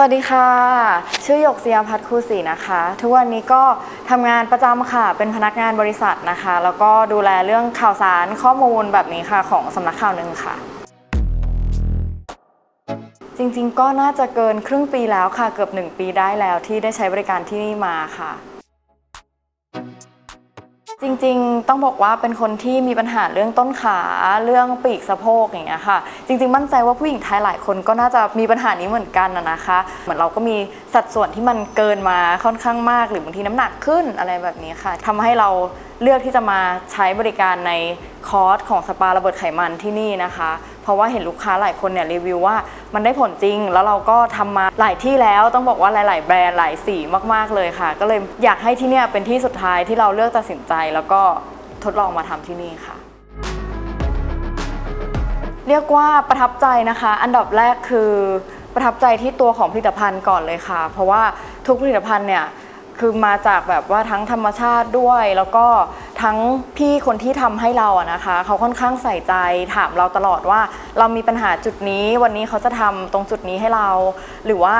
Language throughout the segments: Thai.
สวัสดีค่ะ ชื่อหยกเสียพัฒน์คูศรีนะคะ ทุกวันนี้ก็ทำงานประจำค่ะ เป็นพนักงานบริษัทนะคะ แล้วก็ดูแลเรื่องข่าวสารข้อมูลแบบนี้ค่ะของสำนักข่าวหนึ่งค่ะ จริงๆ ก็น่าจะเกินครึ่งปีแล้วค่ะ เกือบ 1 ปีได้แล้วที่ได้ใช้บริการที่นี่มาค่ะ จริงๆ ต้องบอกว่าเป็นคนที่มีปัญหาเรื่องต้นขาเรื่องปีกสะโพกอย่างเงี้ยค่ะ จริง ๆ มั่นใจว่าผู้หญิงไทยหลายคนก็น่าจะมีปัญหานี้เหมือนกันนะนะคะ เหมือนเราก็มีสัดส่วนที่มันเกินมาค่อนข้างมาก หรือบางทีน้ำหนักขึ้นอะไรแบบนี้ค่ะทำให้เราเลือกที่จะมาใช้บริการในคอร์สของสปาระเบิดไขมันที่นี่นะคะ ราะว่าเห็นลูกค้าหลายคนเนี่ยรีวิวว่ามันได้ผลจริง แล้วเราก็ทำมาหลายที่แล้วต้องบอกว่าหลาย ๆ แบรนด์หลายสีมาก ๆ เลยค่ะ ก็เลยอยากให้ที่เนี่ยเป็นที่สุดท้ายที่เราเลือกตัดสินใจ แล้วก็ทดลองมาทำที่นี่ค่ะเรียกว่าประทับใจนะคะ อันดับแรกคือประทับใจที่ตัวของผลิตภัณฑ์ก่อนเลยค่ะ เพราะว่าทุกผลิตภัณฑ์เนี่ย คือมาจากแบบว่าทั้งธรรมชาติด้วย แล้วก็ทั้งพี่คนที่ทำให้เราอะนะคะ เขาค่อนข้างใส่ใจถามเราตลอดว่าเรามีปัญหาจุดนี้ วันนี้เขาจะทำตรงจุดนี้ให้เรา หรือว่า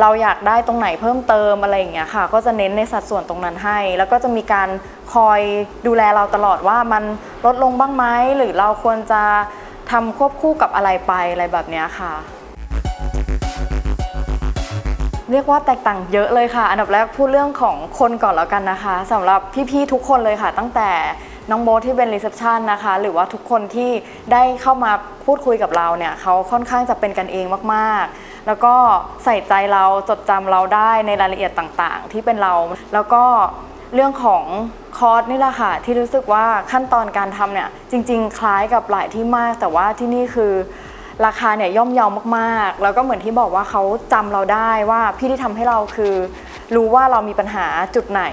เราอยากได้ตรงไหนเพิ่มเติมอะไรอย่างเงี้ยค่ะ ก็จะเน้นในสัดส่วนตรงนั้นให้ แล้วก็จะมีการคอยดูแลเราตลอดว่ามันลดลงบ้างไหมหรือเราควรจะทำควบคู่กับอะไรไปอะไรแบบเนี้ยค่ะ เรียกว่าแตกต่างเยอะเลยค่ะ อันดับแรกพูดเรื่องของคนก่อนแล้วกันนะคะสำหรับพี่ๆทุกคนเลยค่ะ ตั้งแต่น้องโบที่เป็นรีเซพชันนะคะ หรือว่าทุกคนที่ได้เข้ามาพูดคุยกับเราเนี่ยเขาค่อนข้างจะเป็นกันเองมากๆ แล้วก็ใส่ใจเราจดจำเราได้ในรายละเอียดต่างๆ ที่เป็นเรา แล้วก็เรื่องของคอร์สนี่แหละค่ะ ที่รู้สึกว่าขั้นตอนการทำเนี่ยจริง ๆ คล้ายกับหลายที่มาก แต่ว่าที่นี่คือ ราคาเนี่ยย่อมเยาวมากๆ แล้วก็เหมือนที่บอกว่าเขาจำเราได้ว่าพี่ที่ทำให้เราคือ รู้ว่าเรามีปัญหาจุดไหน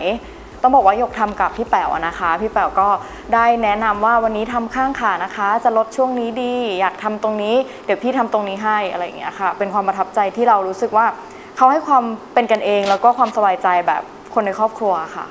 ต้องบอกว่าหยกทำกับพี่แป๋วนะคะ พี่แป๋วก็ได้แนะนำว่าวันนี้ทำข้างขานะคะ จะลดช่วงนี้ดี อยากทำตรงนี้เดี๋ยวพี่ทำตรงนี้ให้อะไรอย่างเงี้ยค่ะ เป็นความประทับใจที่เรารู้สึกว่าเขาให้ความเป็นกันเอง แล้วก็ความสบายใจแบบคนในครอบครัวค่ะ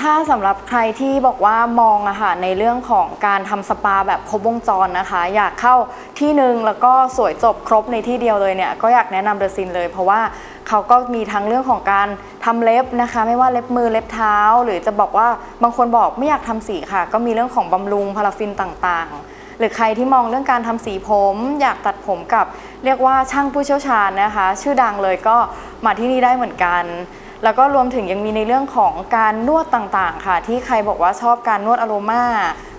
ถ้าสำหรับใครที่บอกว่ามองอะค่ะในเรื่องของการทำสปาแบบครบวงจรนะคะ อยากเข้าที่หนึ่งแล้วก็สวยจบครบในที่เดียวเลยเนี่ยก็อยากแนะนำเดอะซินเลย เพราะว่าเขาก็มีทั้งเรื่องของการทำเล็บนะคะ ไม่ว่าเล็บมือเล็บเท้า หรือจะบอกว่าบางคนบอกไม่อยากทำสีค่ะ ก็มีเรื่องของบำรุงพาราฟินต่างๆหรือใครที่มองเรื่องการทำสีผม อยากตัดผมกับเรียกว่าช่างผู้เชี่ยวชาญนะคะ ชื่อดังเลยก็มาที่นี่ได้เหมือนกัน แล้วก็รวมถึงยังมีในเรื่องของการนวดต่างๆ ค่ะ ที่ใครบอกว่าชอบการนวดอโรมา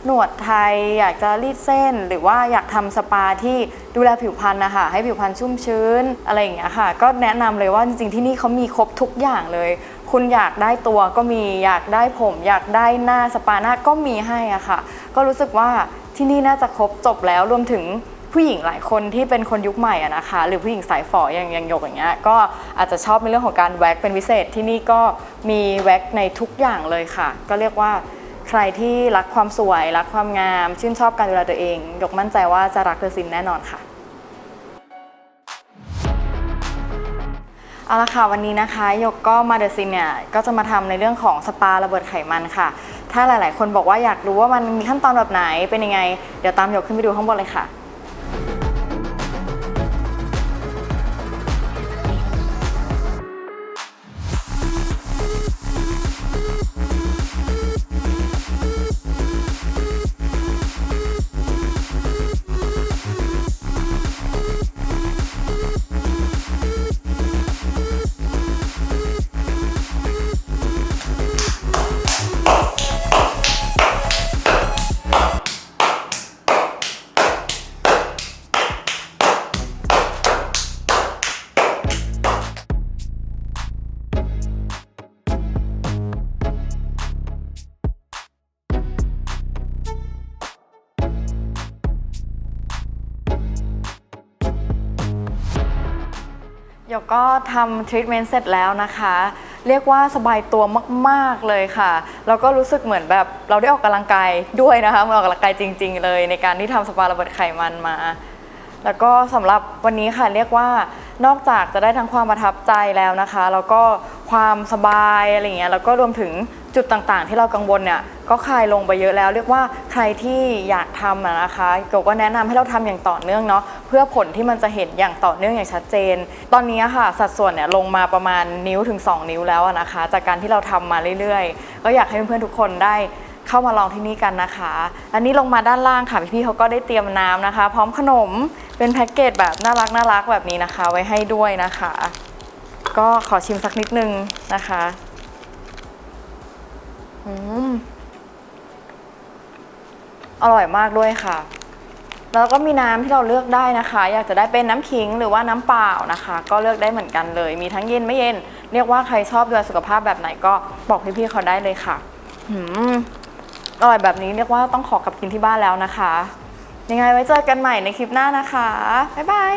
นวดไทย อยากจะรีดเส้น หรือว่าอยากทำสปาที่ดูแลผิวพรรณนะคะให้ผิวพรรณชุ่มชื้นอะไรอย่างเงี้ยค่ะ ก็แนะนำเลยว่าจริงๆที่นี่เขามีครบทุกอย่างเลย คุณอยากได้ตัวก็มีอยากได้ผม อยากได้หน้าสปาหน้าก็มีให้อะค่ะ ก็รู้สึกว่าที่นี่น่าจะครบจบแล้วรวมถึง ผู้หญิงหลายคนที่เป็นคนยุคใหม่อะนะคะ หรือผู้หญิงสายฝออย่างอย่างหยกอย่างเงี้ยก็อาจจะชอบในเรื่องของการแว็กเป็นพิเศษที่นี่ก็มีแว็กในทุกอย่างเลยค่ะ ก็เรียกว่าใครที่รักความสวย รักความงาม ชื่นชอบการดูแลตัวเองหยกมั่นใจว่าจะรักเดอะซินแน่นอนค่ะเอาละค่ะวันนี้นะคะหยกก็มาเดอะซินเนี่ยก็จะมาทำในเรื่องของสปาระเบิดไขมันค่ะ ถ้าหลายๆ คนบอกว่าอยากรู้ว่ามันมีขั้นตอนแบบไหนเป็นยังไง เดี๋ยวตามหยกขึ้นไปดูข้างบนเลยค่ะ หยกก็ทำทรีทเมนต์เสร็จแล้วนะคะ เรียกว่าสบายตัวมาก ๆ เลยค่ะ แล้วก็รู้สึกเหมือนแบบเราได้ออกกำลังกายด้วยนะคะมาออกกำลังกายจริง ๆ เลย ในการที่ทำสปาระเบิดไขมันมา แล้วก็สำหรับวันนี้ค่ะเรียกว่านอกจากจะได้ทั้งความประทับใจแล้วนะคะ แล้วก็ความสบายอะไรเงี้ยแล้วก็รวมถึง จุดต่างๆ ที่เรากังวลเนี่ยก็คลายลงไปเยอะแล้ว เรียกว่าใครที่อยากทำนะคะเกียวก็แนะนำให้เราทำอย่างต่อเนื่องเนาะเพื่อผลที่มันจะเห็นอย่างต่อเนื่องอย่างชัดเจน ตอนนี้ค่ะสัดส่วนเนี่ยลงมาประมาณนิ้วถึง 2 นิ้วแล้วนะคะ จากการที่เราทำมาเรื่อยๆ ก็อยากให้เพื่อนๆทุกคนได้เข้ามาลองที่นี่กันนะคะ อันนี้ลงมาด้านล่างค่ะพี่ๆเขาก็ได้เตรียมน้ำนะคะ พร้อมขนมเป็นแพ็กเกจแบบน่ารักน่ารักแบบนี้นะคะ ไว้ให้ด้วยนะคะ ก็ขอชิมสักนิดนึงนะคะ อืมอร่อยมากด้วยค่ะ แล้วก็มีน้ำที่เราเลือกได้นะคะ อยากจะได้เป็นน้ำขิงหรือว่าน้ำเปล่านะคะ ก็เลือกได้เหมือนกันเลย มีทั้งเย็นไม่เย็น เรียกว่าใครชอบดูแลสุขภาพแบบไหนก็บอกพี่ๆเขาได้เลยค่ะอืมอร่อยแบบนี้เรียกว่าต้องขอกลับกินที่บ้านแล้วนะคะ ยังไงไว้เจอกันใหม่ในคลิปหน้านะคะ บ๊ายบาย